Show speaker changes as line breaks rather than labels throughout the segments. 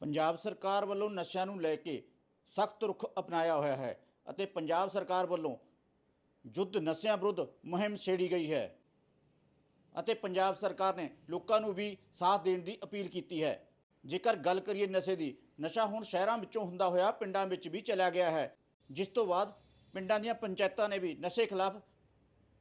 ਪੰਜਾਬ ਸਰਕਾਰ ਵੱਲੋਂ ਨਸ਼ਿਆਂ ਨੂੰ ਲੈ ਕੇ ਸਖਤ ਰੁਖ ਅਪਣਾਇਆ ਹੋਇਆ ਹੈ ਅਤੇ ਪੰਜਾਬ ਸਰਕਾਰ ਵੱਲੋਂ ਯੁੱਧ ਨਸ਼ਿਆਂ ਵਿਰੁੱਧ ਮੁਹਿੰਮ ਛੇੜੀ ਗਈ ਹੈ ਅਤੇ ਪੰਜਾਬ ਸਰਕਾਰ ਨੇ ਲੋਕਾਂ ਨੂੰ ਵੀ ਸਾਥ ਦੇਣ ਦੀ ਅਪੀਲ ਕੀਤੀ ਹੈ। ਜੇਕਰ ਗੱਲ ਕਰੀਏ ਨਸ਼ੇ ਦੀ, ਨਸ਼ਾ ਹੁਣ ਸ਼ਹਿਰਾਂ ਵਿੱਚੋਂ ਹੁੰਦਾ ਹੋਇਆ ਪਿੰਡਾਂ ਵਿੱਚ ਵੀ ਚਲਾ ਗਿਆ ਹੈ। ਜਿਸ ਤੋਂ ਬਾਅਦ ਪਿੰਡਾਂ ਦੀਆਂ ਪੰਚਾਇਤਾਂ ਨੇ ਵੀ ਨਸ਼ੇ ਖਿਲਾਫ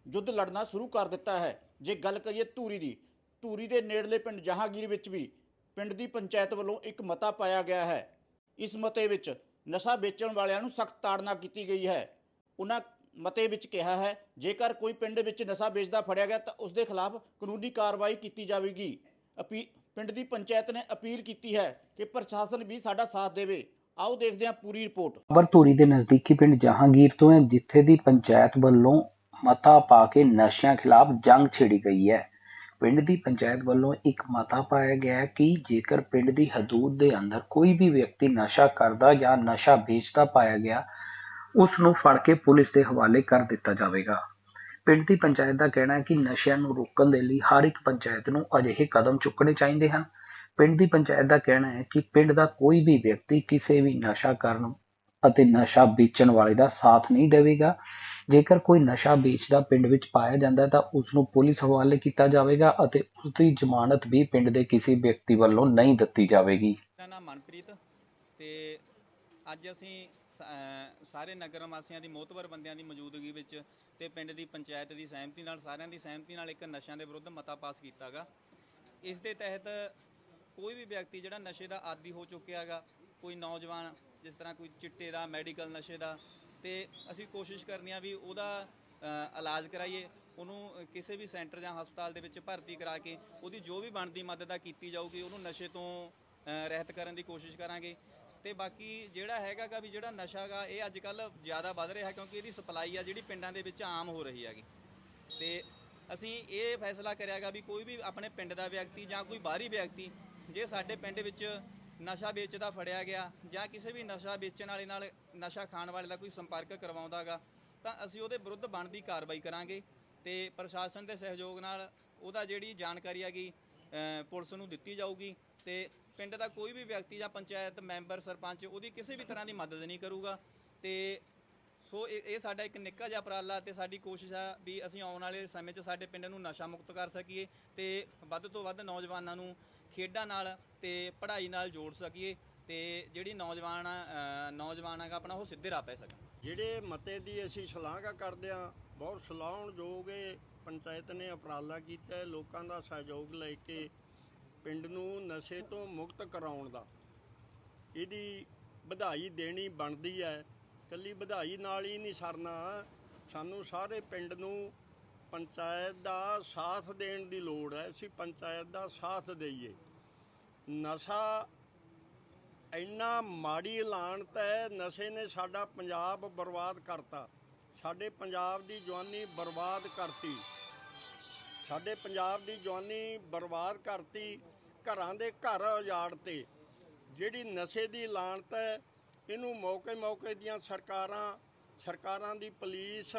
ਯੁੱਧ ਲੜਨਾ ਸ਼ੁਰੂ ਕਰ ਦਿੱਤਾ ਹੈ। ਜੇ ਗੱਲ ਕਰੀਏ ਧੂਰੀ ਦੀ, ਧੂਰੀ ਦੇ ਨੇੜਲੇ ਪਿੰਡ ਜਹਾਂਗੀਰ ਵਿੱਚ ਵੀ ਪਿੰਡ ਦੀ ਪੰਚਾਇਤ ਵੱਲੋਂ ਇੱਕ ਮਤਾ ਪਾਇਆ ਗਿਆ ਹੈ। ਇਸ ਮਤੇ ਵਿੱਚ ਨਸ਼ਾ ਵੇਚਣ ਵਾਲਿਆਂ ਨੂੰ ਸਖਤ ਤਾੜਨਾ ਕੀਤੀ ਗਈ ਹੈ। ਉਹਨਾਂ ਮਤੇ ਵਿੱਚ ਕਿਹਾ ਹੈ, ਜੇਕਰ ਕੋਈ ਪਿੰਡ ਵਿੱਚ ਨਸ਼ਾ ਵੇਚਦਾ ਫੜਿਆ ਗਿਆ ਤਾਂ ਉਸ ਦੇ ਖਿਲਾਫ ਕਾਨੂੰਨੀ ਕਾਰਵਾਈ ਕੀਤੀ ਜਾਵੇਗੀ। ਅਪੀ, ਪਿੰਡ ਦੀ ਪੰਚਾਇਤ ਨੇ ਅਪੀਲ ਕੀਤੀ ਹੈ ਕਿ ਪ੍ਰਸ਼ਾਸਨ ਵੀ ਸਾਡਾ ਸਾਥ ਦੇਵੇ। ਆਓ ਦੇਖਦੇ ਹਾਂ ਪੂਰੀ ਰਿਪੋਰਟ।
ਖਬਰ ਦੇ ਨਜ਼ਦੀਕੀ ਪਿੰਡ ਜਹਾਂਗੀਰ ਤੋਂ ਹੈ, ਜਿੱਥੇ ਦੀ ਪੰਚਾਇਤ ਵੱਲੋਂ ਮਤਾ ਪਾ ਕੇ ਨਸ਼ਿਆਂ ਖਿਲਾਫ ਜੰਗ ਛੇੜੀ ਗਈ ਹੈ। ਪਿੰਡ ਦੀ ਪੰਚਾਇਤ ਵੱਲੋਂ ਇੱਕ ਮਤਾ ਪਾਇਆ ਗਿਆ ਕਿ ਜੇਕਰ ਪਿੰਡ ਦੀ ਹਦੂਦ ਦੇ ਅੰਦਰ ਕੋਈ ਵੀ ਵਿਅਕਤੀ ਨਸ਼ਾ ਕਰਦਾ ਜਾਂ ਨਸ਼ਾ ਵੇਚਦਾ ਪਾਇਆ ਗਿਆ ਉਸ ਨੂੰ ਫੜ ਕੇ ਪੁਲਿਸ ਦੇ ਹਵਾਲੇ ਕਰ ਦਿੱਤਾ ਜਾਵੇਗਾ। ਪਿੰਡ ਦੀ ਪੰਚਾਇਤ ਦਾ ਕਹਿਣਾ ਹੈ ਕਿ ਨਸ਼ਿਆਂ ਨੂੰ ਰੋਕਣ ਦੇ ਲਈ ਹਰ ਇੱਕ ਪੰਚਾਇਤ ਨੂੰ ਅਜਿਹੇ ਕਦਮ ਚੁੱਕਣੇ ਚਾਹੀਦੇ ਹਨ। ਪਿੰਡ ਦੀ ਪੰਚਾਇਤ ਦਾ ਕਹਿਣਾ ਹੈ ਕਿ ਪਿੰਡ ਦਾ ਕੋਈ ਵੀ ਵਿਅਕਤੀ ਕਿਸੇ ਵੀ ਨਸ਼ਾ ਕਰਨ ਅਤੇ ਨਸ਼ਾ ਵੇਚਣ ਵਾਲੇ ਦਾ ਸਾਥ ਨਹੀਂ ਦੇਵੇਗਾ। ਜੇਕਰ ਕੋਈ ਨਸ਼ਾ ਵੇਚਦਾ ਪਿੰਡ ਵਿੱਚ ਪਾਇਆ ਜਾਂਦਾ ਹੈ, ਤਾਂ ਉਸ ਨੂੰ ਪੁਲਿਸ ਹਵਾਲੇ ਕੀਤਾ ਜਾਵੇਗਾ ਅਤੇ ਉਸ ਦੀ ਜ਼ਮਾਨਤ ਵੀ ਪਿੰਡ ਦੇ ਕਿਸੇ ਵਿਅਕਤੀ ਵੱਲੋਂ ਨਹੀਂ ਦਿੱਤੀ ਜਾਵੇਗੀ।
ਮੇਰਾ ਨਾਮ ਮਨਪ੍ਰੀਤ ਤੇ ਅੱਜ ਅਸੀਂ ਸਾਰੇ ਨਗਰ ਵਾਸੀਆਂ ਦੀ ਮੋਤਬਰ ਬੰਦਿਆਂ ਦੀ ਮੌਜੂਦਗੀ ਵਿੱਚ ਤੇ ਪਿੰਡ ਦੀ ਪੰਚਾਇਤ ਦੀ ਸਹਿਮਤੀ ਨਾਲ, ਸਾਰਿਆਂ ਦੀ ਸਹਿਮਤੀ ਨਾਲ ਇੱਕ ਨਸ਼ਿਆਂ ਦੇ ਵਿਰੁੱਧ ਮਤਾ ਪਾਸ ਕੀਤਾਗਾ। ਇਸ ਦੇ ਤਹਿਤ ਕੋਈ ਵੀ ਵਿਅਕਤੀ ਜਿਹੜਾ ਨਸ਼ੇ ਦਾ ਆਦੀ ਹੋ ਚੁੱਕਿਆ ਹੈਗਾ, ਕੋਈ ਨੌਜਵਾਨ ਜਿਸ ਤਰ੍ਹਾਂ ਕੋਈ ਚਿੱਟੇ ਦਾ, ਮੈਡੀਕਲ ਨਸ਼ੇ ਦਾ ਤੇ ਅਸੀਂ ਕੋਸ਼ਿਸ਼ ਕਰਨੀ ਆ ਵੀ ਉਹਦਾ ਇਲਾਜ ਕਰਾਈਏ, ਉਹਨੂੰ ਕਿਸੇ ਵੀ ਸੈਂਟਰ ਜਾਂ ਹਸਪਤਾਲ ਦੇ ਵਿੱਚ ਭਰਤੀ ਕਰਾ ਕੇ ਉਹਦੀ ਜੋ ਵੀ ਬਣਦੀ ਮਦਦ ਆ ਕੀਤੀ ਜਾਊਗੀ, ਉਹਨੂੰ ਨਸ਼ੇ ਤੋਂ ਰਹਿਤ ਕਰਨ ਦੀ ਕੋਸ਼ਿਸ਼ ਕਰਾਂਗੇ। ਤੇ ਬਾਕੀ ਜਿਹੜਾ ਹੈਗਾਗਾ ਵੀ ਜਿਹੜਾ ਨਸ਼ਾਗਾ ਇਹ ਅੱਜ ਕੱਲ ਜ਼ਿਆਦਾ ਵੱਧ ਰਿਹਾ ਕਿਉਂਕਿ ਇਹਦੀ ਸਪਲਾਈ ਆ ਜਿਹੜੀ ਪਿੰਡਾਂ ਦੇ ਵਿੱਚ ਆਮ ਹੋ ਰਹੀ ਹੈਗੀ। ਤੇ ਅਸੀਂ ਇਹ ਫੈਸਲਾ ਕਰਿਆਗਾ ਵੀ ਕੋਈ ਵੀ ਆਪਣੇ ਪਿੰਡ ਦਾ ਵਿਅਕਤੀ ਜਾਂ ਕੋਈ ਬਾਹਰੀ ਵਿਅਕਤੀ, ਜੇ ਸਾਡੇ ਪਿੰਡ ਵਿੱਚ ਨਸ਼ਾ ਵੇਚਦਾ ਫੜਿਆ ਗਿਆ ਜਾਂ ਕਿਸੇ ਵੀ ਨਸ਼ਾ ਵੇਚਣ ਵਾਲੇ ਨਾਲ ਨਸ਼ਾ ਖਾਣ ਵਾਲੇ ਦਾ ਕੋਈ ਸੰਪਰਕ ਕਰਵਾਉਂਦਾਗਾ, ਤਾਂ ਅਸੀਂ ਉਹਦੇ ਵਿਰੁੱਧ ਬਣਦੀ ਕਾਰਵਾਈ ਕਰਾਂਗੇ ਤੇ ਪ੍ਰਸ਼ਾਸਨ ਦੇ ਸਹਿਯੋਗ ਨਾਲ ਉਹਦਾ ਜਿਹੜੀ ਜਾਣਕਾਰੀ ਹੈਗੀ ਪੁਲਿਸ ਨੂੰ ਦਿੱਤੀ ਜਾਊਗੀ ਤੇ ਪਿੰਡ ਦਾ ਕੋਈ ਵੀ ਵਿਅਕਤੀ ਜਾਂ ਪੰਚਾਇਤ ਮੈਂਬਰ, ਸਰਪੰਚ ਉਹਦੀ ਕਿਸੇ ਵੀ ਤਰ੍ਹਾਂ ਦੀ ਮਦਦ ਨਹੀਂ ਕਰੂਗਾ ਤੇ ਸੋ ਇਹ ਇਹ ਸਾਡਾ ਇੱਕ ਨਿੱਕਾ ਜਿਹਾ ਉਪਰਾਲਾ ਤੇ ਸਾਡੀ ਕੋਸ਼ਿਸ਼ ਆ ਵੀ ਅਸੀਂ ਆਉਣ ਵਾਲੇ ਸਮੇਂ 'ਚ ਸਾਡੇ ਪਿੰਡ ਨੂੰ ਨਸ਼ਾ ਮੁਕਤ ਕਰ ਸਕੀਏ ਤੇ ਵੱਧ ਤੋਂ ਵੱਧ ਨੌਜਵਾਨਾਂ ਨੂੰ ਖੇਡਾਂ ਨਾਲ ਤੇ ਪੜ੍ਹਾਈ ਨਾਲ ਜੋੜ ਸਕੀਏ ਤੇ ਜਿਹੜੀ ਨੌਜਵਾਨ ਅ, ਨੌਜਵਾਨ ਹੈਗਾ ਆਪਣਾ ਉਹ ਸਿੱਧੇ ਰਾਹ ਪੈ ਸਕਣ।
ਜਿਹੜੇ ਮਤੇ ਦੀ ਅਸੀਂ ਸ਼ਲਾਘਾ ਕਰਦੇ ਹਾਂ ਬਹੁਤ ਸਲਾਹੁਣਯੋਗ ਇਹ ਪੰਚਾਇਤ ਨੇ ਉਪਰਾਲਾ ਕੀਤਾ ਲੋਕਾਂ ਦਾ ਸਹਿਯੋਗ ਲੈ ਕੇ ਪਿੰਡ ਨੂੰ ਨਸ਼ੇ ਤੋਂ ਮੁਕਤ ਕਰਾਉਣ ਦਾ। ਇਹਦੀ ਵਧਾਈ ਦੇਣੀ ਬਣਦੀ ਹੈ। ਕੱਲੀ ਵਧਾਈ ਨਾਲ ਹੀ ਨਹੀਂ ਸਰਨਾ। ਸਾਨੂੰ ਸਾਰੇ ਪਿੰਡ ਨੂੰ ਪੰਚਾਇਤ ਦਾ ਸਾਥ ਦੇਣ ਦੀ ਲੋੜ ਹੈ, ਅਸੀਂ ਪੰਚਾਇਤ ਦਾ ਸਾਥ ਦੇਈਏ। ਨਸ਼ਾ ਇੰਨਾ ਮਾੜੀ ਐਲਾਨਤ ਹੈ, ਨਸ਼ੇ ਨੇ ਸਾਡਾ ਪੰਜਾਬ ਬਰਬਾਦ ਕਰਤਾ। ਸਾਡੇ ਪੰਜਾਬ ਦੀ ਜਵਾਨੀ ਬਰਬਾਦ ਕਰਤੀ। ਸਾਡੇ ਪੰਜਾਬ ਦੀ ਜਵਾਨੀ ਬਰਬਾਦ ਕਰਤੀ ਘਰਾਂ ਦੇ ਘਰ ਉਜਾੜਤੇ ਜਿਹੜੀ ਨਸ਼ੇ ਦੀ ਐਲਾਨਤ ਹੈ, ਇਹਨੂੰ ਮੌਕੇ-ਮੌਕੇ ਦੀਆਂ ਸਰਕਾਰਾਂ ਸਰਕਾਰਾਂ ਦੀ ਪੁਲਿਸ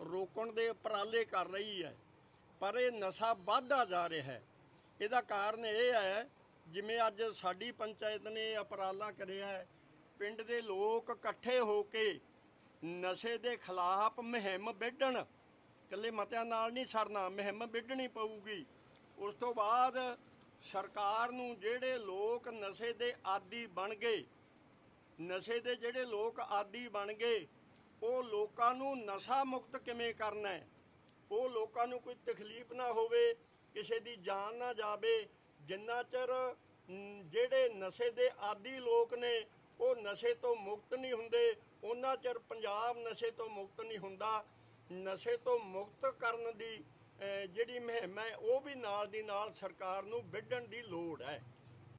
ਰੋਕਣ ਦੇ ਉਪਰਾਲੇ ਕਰ ਰਹੀ ਹੈ, ਪਰ ਇਹ ਨਸ਼ਾ ਵੱਧਦਾ ਜਾ ਰਿਹਾ ਹੈ। ਇਹਦਾ ਕਾਰਨ ਇਹ ਹੈ, ਜਿਵੇਂ ਅੱਜ ਸਾਡੀ ਪੰਚਾਇਤ ਨੇ ਇਹ ਉਪਰਾਲਾ ਕਰਿਆ ਹੈ, ਪਿੰਡ ਦੇ ਲੋਕ ਇਕੱਠੇ ਹੋ ਕੇ ਨਸ਼ੇ ਦੇ ਖਿਲਾਫ ਮੁਹਿੰਮ ਵਿੱਢਣ। ਇਕੱਲੇ ਮਤਿਆਂ ਨਾਲ ਨਹੀਂ ਸਰਨਾ, ਮੁਹਿੰਮ ਵਿੱਢਣੀ ਪਊਗੀ। ਉਸ ਤੋਂ ਬਾਅਦ ਸਰਕਾਰ ਨੂੰ ਜਿਹੜੇ ਲੋਕ ਨਸ਼ੇ ਦੇ ਆਦੀ ਬਣ ਗਏ, ਨਸ਼ੇ ਦੇ ਜਿਹੜੇ ਲੋਕ ਆਦੀ ਬਣ ਗਏ ਉਹ ਲੋਕਾਂ ਨੂੰ ਨਸ਼ਾ ਮੁਕਤ ਕਿਵੇਂ ਕਰਨਾ ਹੈ? ਉਹ ਲੋਕਾਂ ਨੂੰ ਕੋਈ ਤਕਲੀਫ ਨਾ ਹੋਵੇ, ਕਿਸੇ ਦੀ ਜਾਨ ਨਾ ਜਾਵੇ, ਜਿੰਨਾ ਚਿਰ ਜਿਹੜੇ ਨਸ਼ੇ ਦੇ ਆਦੀ ਲੋਕ ਨੇ, ਉਹ ਨਸ਼ੇ ਤੋਂ ਮੁਕਤ ਨਹੀਂ ਹੁੰਦੇ, ਉਹਨਾਂ ਚਿਰ ਪੰਜਾਬ ਨਸ਼ੇ ਤੋਂ ਮੁਕਤ ਨਹੀਂ ਹੁੰਦਾ। ਨਸ਼ੇ ਤੋਂ ਮੁਕਤ ਕਰਨ ਦੀ ਜਿਹੜੀ ਮੁਹਿੰਮ ਹੈ, ਉਹ ਵੀ ਨਾਲ ਦੀ ਨਾਲ ਸਰਕਾਰ ਨੂੰ ਵਿੱਢਣ ਦੀ ਲੋੜ ਹੈ।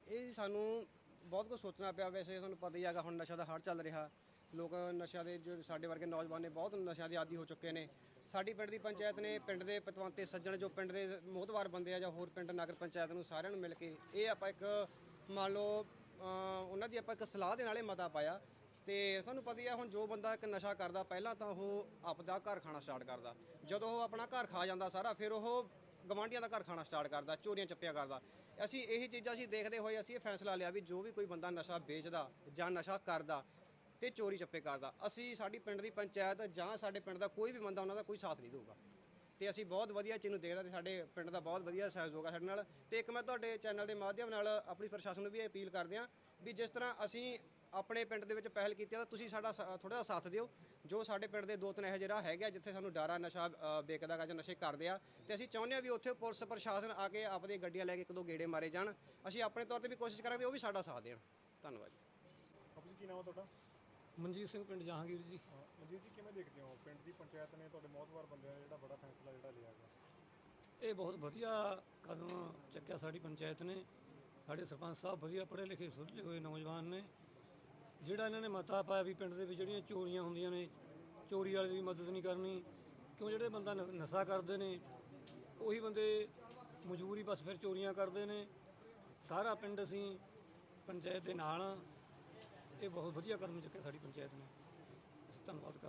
ਇਹ ਸਾਨੂੰ ਬਹੁਤ ਕੁਝ ਸੋਚਣਾ ਪਿਆ। ਵੈਸੇ ਤੁਹਾਨੂੰ ਪਤਾ ਹੀ ਹੈਗਾ, ਹੁਣ ਨਸ਼ਾ ਦਾ ਹੜ ਚੱਲ ਰਿਹਾ। ਲੋਕ ਨਸ਼ਿਆਂ ਦੇ ਜੋ ਸਾਡੇ ਵਰਗੇ ਨੌਜਵਾਨ ਨੇ ਬਹੁਤ ਨਸ਼ਿਆਂ ਦੇ ਆਦੀ ਹੋ ਚੁੱਕੇ ਨੇ। ਸਾਡੀ ਪਿੰਡ ਦੀ ਪੰਚਾਇਤ ਨੇ ਪਿੰਡ ਦੇ ਪਤਵੰਤੇ ਸੱਜਣ, ਜੋ ਪਿੰਡ ਦੇ ਮੋਹਤਵਾਰ ਬੰਦੇ ਆ ਜਾਂ ਹੋਰ ਪਿੰਡ ਨਗਰ ਪੰਚਾਇਤ ਨੂੰ ਸਾਰਿਆਂ ਨੂੰ ਮਿਲ ਕੇ ਇਹ ਆਪਾਂ ਇੱਕ, ਮੰਨ ਲਓ ਉਹਨਾਂ ਦੀ ਆਪਾਂ ਇੱਕ ਸਲਾਹ ਦੇ ਨਾਲੇ ਮਤਾ ਪਾਇਆ। ਤੇ ਤੁਹਾਨੂੰ ਪਤਾ ਹੀ ਆ, ਹੁਣ ਜੋ ਬੰਦਾ ਇੱਕ ਨਸ਼ਾ ਕਰਦਾ, ਪਹਿਲਾਂ ਤਾਂ ਉਹ ਆਪਦਾ ਘਰ ਖਾਣਾ ਸਟਾਰਟ ਕਰਦਾ। ਜਦੋਂ ਉਹ ਆਪਣਾ ਘਰ ਖਾ ਜਾਂਦਾ ਸਾਰਾ, ਫਿਰ ਉਹ ਗਵਾਂਢੀਆਂ ਦਾ ਘਰ ਖਾਣਾ ਸਟਾਰਟ ਕਰਦਾ, ਚੋਰੀਆਂ ਚੱਪਿਆ ਕਰਦਾ। ਅਸੀਂ ਇਹੀ ਚੀਜ਼ਾਂ ਅਸੀਂ ਦੇਖਦੇ ਹੋਏ ਅਸੀਂ ਇਹ ਫੈਸਲਾ ਲਿਆ ਵੀ ਜੋ ਵੀ ਕੋਈ ਬੰਦਾ ਨਸ਼ਾ ਵੇਚਦਾ ਜਾਂ ਨਸ਼ਾ ਕਰਦਾ ਤੇ ਚੋਰੀ ਚੱਪੇ ਕਰਦਾ। ਅਸੀਂ ਸਾਡੀ ਪਿੰਡ ਦੀ ਪੰਚਾਇਤ ਜਾਂ ਸਾਡੇ ਪਿੰਡ ਦਾ ਕੋਈ ਵੀ ਬੰਦਾ ਉਹਨਾਂ ਦਾ ਕੋਈ ਸਾਥ ਨਹੀਂ ਦੇਊਗਾ। ਤੇ ਅਸੀਂ ਬਹੁਤ ਵਧੀਆ ਚੀਜ਼ ਨੂੰ ਦੇਖਦੇ ਤੇ ਸਾਡੇ ਪਿੰਡ ਦਾ ਬਹੁਤ ਵਧੀਆ ਸਹਿਯੋਗ ਆ ਸਾਡੇ ਨਾਲ। ਤੇ ਇੱਕ ਮੈਂ ਤੁਹਾਡੇ ਚੈਨਲ ਦੇ ਮਾਧਿਅਮ ਨਾਲ ਆਪਣੀ ਪ੍ਰਸ਼ਾਸਨ ਨੂੰ ਵੀ ਅਪੀਲ ਕਰਦੇ ਹਾਂ ਵੀ ਜਿਸ ਤਰ੍ਹਾਂ ਅਸੀਂ ਆਪਣੇ ਪਿੰਡ ਦੇ ਵਿੱਚ ਪਹਿਲ ਕੀਤੀ ਤਾਂ ਤੁਸੀਂ ਸਾਡਾ ਥੋੜਾ ਜਿਹਾ ਸਾਥ ਦਿਓ। ਜੋ ਸਾਡੇ ਪਿੰਡ ਦੇ ਦੋ ਤਿੰਨ ਇਹੋ ਜਿਹੇ ਰਾਹ ਹੈਗੇ ਜਿੱਥੇ ਸਾਨੂੰ ਡਾਰਾ ਨਸ਼ਾ ਅ, ਵੇਚਦਾ ਗਾ ਜਾਂ ਨਸ਼ੇ ਕਰਦੇ ਆ ਤੇ ਅਸੀਂ ਚਾਹੁੰਦੇ ਆ ਵੀ ਉੱਥੇ ਪੁਲਿਸ ਪ੍ਰਸ਼ਾਸਨ ਆ ਕੇ ਆਪਣੀਆਂ ਗੱਡੀਆਂ ਲੈ ਕੇ ਇੱਕ ਦੋ ਗੇੜੇ ਮਾਰੇ ਜਾਣ। ਅਸੀਂ ਆਪਣੇ ਤੌਰ ਤੇ ਵੀ ਕੋਸ਼ਿਸ਼ ਕਰਾਂਗੇ ਉਹ ਵੀ ਸਾਡਾ ਸਾਥ ਦੇਣ। ਧੰਨਵਾਦ ਜੀ।
ਕੀ ਨਾਮ ਤੁਹਾਡਾ?
ਮਨਜੀਤ ਸਿੰਘ ਪਿੰਡ ਜਹਾਂਗੀਰ ਜੀ।
ਮਨਜੀਤ ਜੀ ਕਿਵੇਂ ਦੇਖਦੇ ਹੋ? ਪਿੰਡ ਦੀ ਪੰਚਾਇਤ ਨੇ ਤੁਹਾਡੇ ਮੌਤਵਾਰ ਬੰਦਿਆਂ ਦਾ ਜਿਹੜਾ ਬੜਾ ਫੈਸਲਾ ਜਿਹੜਾ ਲਿਆ ਗਿਆ
ਇਹ ਬਹੁਤ ਵਧੀਆ ਕਦਮ ਚੱਕਿਆ ਸਾਡੀ ਪੰਚਾਇਤ ਨੇ। ਸਾਡੇ ਸਰਪੰਚ ਸਾਹਿਬ ਵਧੀਆ ਪੜ੍ਹੇ ਲਿਖੇ ਸੁਲਝੇ ਹੋਏ ਨੌਜਵਾਨ ਨੇ। ਜਿਹੜਾ ਇਹਨਾਂ ਨੇ ਮਤਾ ਪਾਇਆ ਵੀ ਪਿੰਡ ਦੇ ਵਿੱਚ ਜਿਹੜੀਆਂ ਚੋਰੀਆਂ ਹੁੰਦੀਆਂ ਨੇ ਚੋਰੀ ਵਾਲੇ ਦੀ ਮਦਦ ਨਹੀਂ ਕਰਨੀ ਕਿਉਂ ਜਿਹੜੇ ਬੰਦਾ ਨ- ਨਸ਼ਾ ਕਰਦੇ ਨੇ ਉਹੀ ਬੰਦੇ ਮਜ਼ਦੂਰੀ ਬਸ ਫਿਰ ਚੋਰੀਆਂ ਕਰਦੇ ਨੇ। ਸਾਰਾ ਪਿੰਡ ਅਸੀਂ ਪੰਚਾਇਤ ਦੇ ਨਾਲ। ਇਹ ਬਹੁਤ ਵਧੀਆ ਕਦਮ ਚੁੱਕਿਆ ਸਾਡੀ ਪੰਚਾਇਤ ਨੇ। ਅਸੀਂ ਧੰਨਵਾਦ ਕਰਦੇ